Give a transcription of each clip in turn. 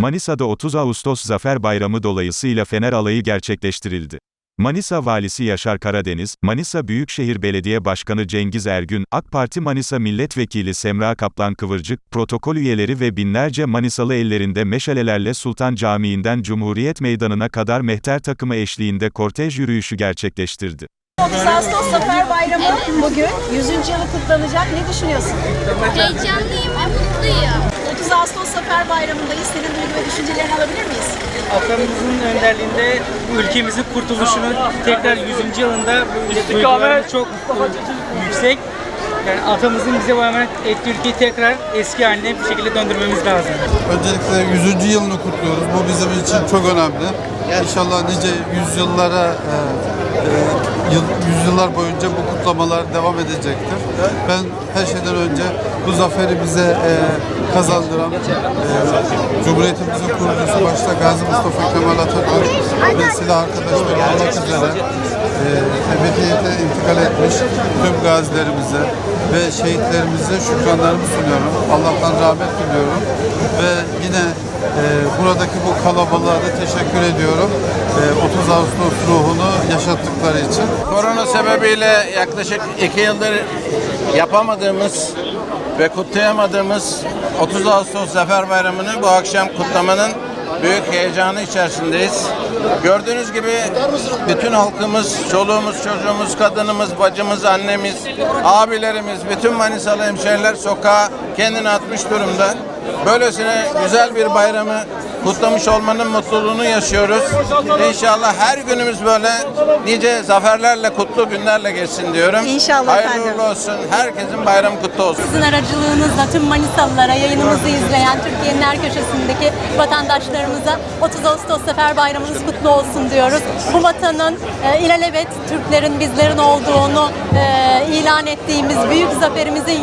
Manisa'da 30 Ağustos Zafer Bayramı dolayısıyla Fener alayı gerçekleştirildi. Manisa Valisi Yaşar Karadeniz, Manisa Büyükşehir Belediye Başkanı Cengiz Ergün, AK Parti Manisa Milletvekili Semra Kaplan Kıvırcık, protokol üyeleri ve binlerce Manisalı ellerinde meşalelerle Sultan Camii'nden Cumhuriyet Meydanı'na kadar mehter takımı eşliğinde kortej yürüyüşü gerçekleştirdi. 30 Ağustos Zafer Bayramı bugün 100. yılı kutlanacak. Ne düşünüyorsun? Heyecanlıyım ve mutluyum. 30 Ağustos Zafer Bayramı'ndayız. Senin duygu ve düşüncelerini alabilir miyiz? Atamızın önderliğinde bu ülkemizin kurtuluşunun tekrar 100. yılında bu duygularımız çok yüksek. Yani atamızın bize bu emanet ettiği ülkeyi tekrar eski haline bir şekilde döndürmemiz lazım. Öncelikle 100. yılını kutluyoruz. Bu bizim için çok önemli. İnşallah nice yüzyıllara, e, e, yıl, yüzyıllar boyunca bu kutlamalar devam edecektir. Ben her şeyden önce bu zaferi bize e, kazandıran e, Cumhuriyetimizin kurucusu başta Gazi Mustafa Kemal Atatürk ve silah arkadaşları olmak üzere ebediyete intikal etmiş tüm gazilerimize ve şehitlerimize şükranlarımı sunuyorum. Allah'tan rahmet diliyorum ve yine e, buradaki bu kalabalığa da teşekkür ediyorum. E, 30 Ağustos ruhunu yaşattıkları için. Korona sebebiyle yaklaşık iki yıldır yapamadığımız ve kutlayamadığımız 30 Ağustos Zafer Bayramı'nı bu akşam kutlamanın büyük heyecanı içerisindeyiz. Gördüğünüz gibi bütün halkımız, çoluğumuz, çocuğumuz, kadınımız, bacımız, annemiz, abilerimiz, bütün Manisalı hemşehriler sokağa kendini atmış durumda. Böylesine güzel bir bayramı kutlamış olmanın mutluluğunu yaşıyoruz. İnşallah her günümüz böyle nice zaferlerle, kutlu günlerle geçsin diyorum. İnşallah Hayırlı efendim. uğurlu olsun. Herkesin bayramı kutlu olsun. Sizin aracılığınızla tüm Manisalılara, yayınımızı izleyen Türkiye'nin her köşesindeki vatandaşlarımıza 30 Ağustos Zafer Bayramınız kutlu olsun diyoruz. Bu vatanın e, ilelebet Türklerin bizlerin olduğunu e, ilan ettiğimiz büyük zaferimizin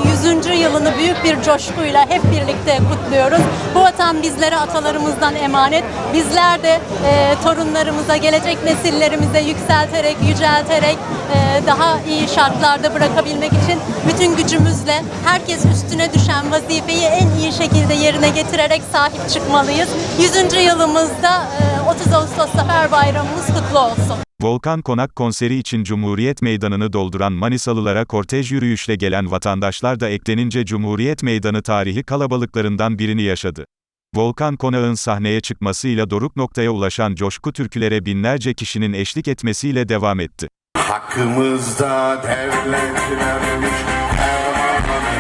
100. yılını büyük bir coşkuyla hep birlikte kutluyoruz. Bu vatan bizlere atalarımızdan emanet. Bizler de e, torunlarımıza, gelecek nesillerimize yükselterek, yücelterek e, daha iyi şartlarda bırakabilmek için bütün gücümüzle herkes üstüne düşen vazifeyi en iyi şekilde yerine getirerek sahip çıkmalıyız. 100. yılımızda e, 30 Ağustos Zafer Bayramımız kutlu olsun. Volkan Konak konseri için Cumhuriyet Meydanı'nı dolduran Manisalılara kortej yürüyüşle gelen vatandaşlar da eklenince Cumhuriyet Meydanı tarihi kalabalıklarından birini yaşadı. Volkan Konak'ın sahneye çıkmasıyla doruk noktaya ulaşan coşku türkülere binlerce kişinin eşlik etmesiyle devam etti. Hakkımızda devletlermiş Erman'ın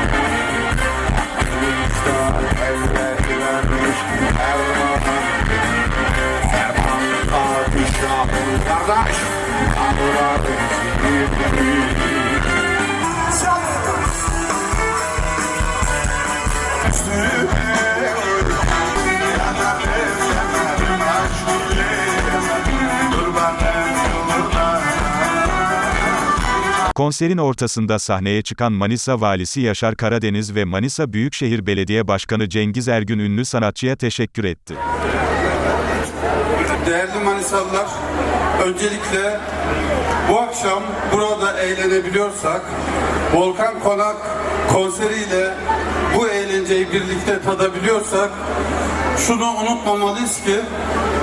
Hakkımızda devletlermiş Erman'ın Ferman padişahın kardeş Tanrıların zikrini Konserin ortasında sahneye çıkan Manisa Valisi Yaşar Karadeniz ve Manisa Büyükşehir Belediye Başkanı Cengiz Ergün ünlü sanatçıya teşekkür etti. Değerli Manisalılar, öncelikle bu akşam burada eğlenebiliyorsak, Volkan Konak konseriyle bu eğlenceyi birlikte tadabiliyorsak, şunu unutmamalıyız ki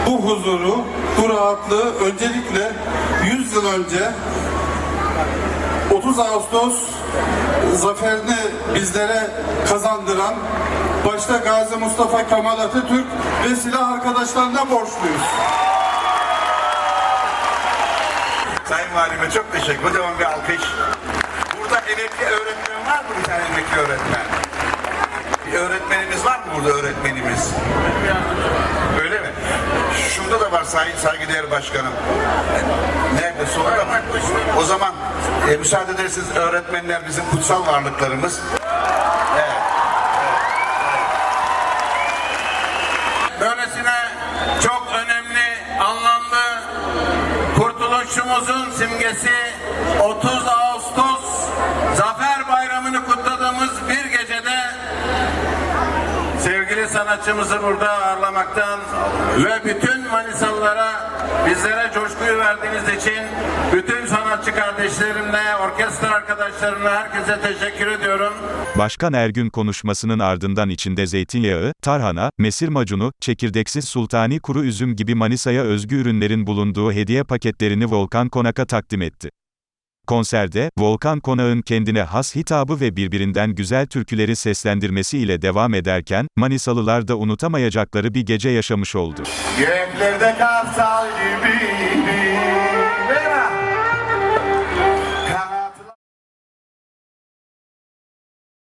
bu huzuru, bu rahatlığı öncelikle 100 yıl önce 30 Ağustos zaferini bizlere kazandıran başta Gazi Mustafa Kemal Atatürk ve silah arkadaşlarına borçluyuz. Sayın Valime çok teşekkür ederim. Bir alkış. Burada emekli öğretmen var mı bir tane emekli öğretmen? Bir öğretmenimiz var mı burada öğretmenimiz? Var say saygıdeğer başkanım. Nerede? Solda mı? O zaman e, müsaade ederseniz öğretmenler bizim kutsal varlıklarımız. Böylesine çok önemli, anlamlı kurtuluşumuzun simgesi 30 Ağustos Zafer Bayramı'nı kutladığımız bir gecede sevgili sevgili sanatçımızı burada ağırlamaktan ve bütün Manisalılara bizlere coşkuyu verdiğiniz için bütün sanatçı kardeşlerimle, orkestra arkadaşlarımla herkese teşekkür ediyorum. Başkan Ergün konuşmasının ardından içinde zeytinyağı, tarhana, mesir macunu, çekirdeksiz sultani kuru üzüm gibi Manisa'ya özgü ürünlerin bulunduğu hediye paketlerini Volkan Konak'a takdim etti. Konserde, Volkan Konak'ın kendine has hitabı ve birbirinden güzel türküleri seslendirmesi ile devam ederken, Manisalılar da unutamayacakları bir gece yaşamış oldu. Göklerde kapsal